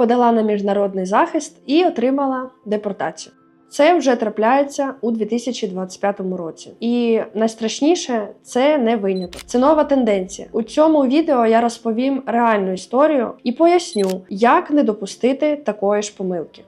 подала на міжнародний захист і отримала депортацію. Це вже трапляється у 2025 році. І найстрашніше це не виняток. Це нова тенденція. У цьому відео я розповім реальну історію і поясню, як не допустити такої ж помилки.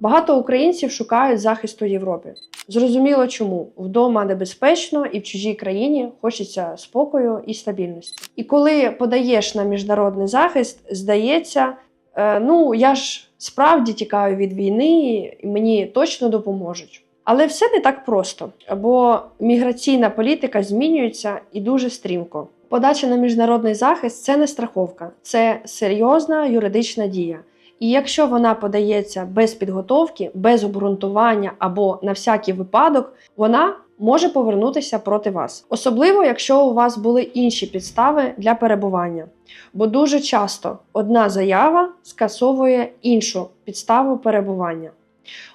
Багато українців шукають захисту в Європі. Зрозуміло, чому вдома небезпечно і в чужій країні хочеться спокою і стабільності. І коли подаєш на міжнародний захист, здається, е, ну я ж справді тікаю від війни, і мені точно допоможуть. Але все не так просто, бо міграційна політика змінюється і дуже стрімко. Подача на міжнародний захист це не страховка, це серйозна юридична дія. І якщо вона подається без підготовки, без обґрунтування або на всякий випадок, вона може повернутися проти вас, особливо якщо у вас були інші підстави для перебування. Бо дуже часто одна заява скасовує іншу підставу перебування.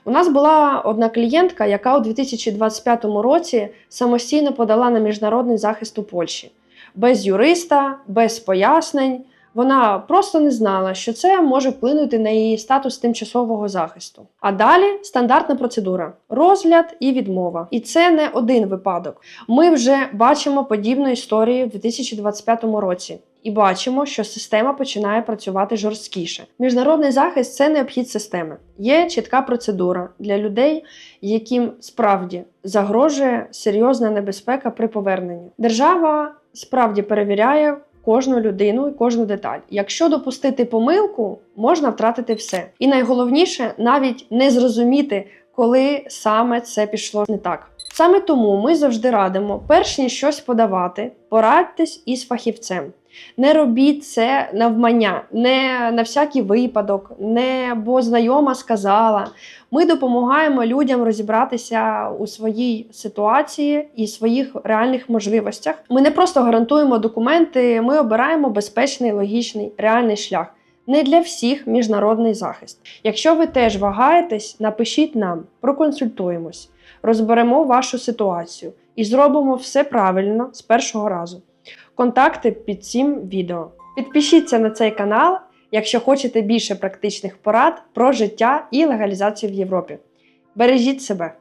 У нас була одна клієнтка, яка у 2025 році самостійно подала на міжнародний захист у Польщі без юриста, без пояснень. Вона просто не знала, що це може вплинути на її статус тимчасового захисту. А далі стандартна процедура: розгляд і відмова. І це не один випадок. Ми вже бачимо подібну історію в 2025 році. І бачимо, що система починає працювати жорсткіше. Міжнародний захист це не обхід системи. Є чітка процедура для людей, яким справді загрожує серйозна небезпека при поверненні. Держава справді перевіряє кожну людину і кожну деталь. Якщо допустити помилку, можна втратити все. І найголовніше навіть не зрозуміти, коли саме це пішло не так. Саме тому ми завжди радимо, перш ніж щось подавати, порадьтесь із фахівцем. Не робіть це навмання, не на всякий випадок, не бо знайома сказала. Ми допомагаємо людям розібратися у своїй ситуації і своїх реальних можливостях. Ми не просто гарантуємо документи, ми обираємо безпечний, логічний, реальний шлях. Не для всіх міжнародний захист. Якщо ви теж вагаєтесь, напишіть нам, проконсультуємось, розберемо вашу ситуацію і зробимо все правильно з першого разу. Контакти під цим відео. Підпишіться на цей канал, якщо хочете більше практичних порад про життя і легалізацію в Європі. Бережіть себе!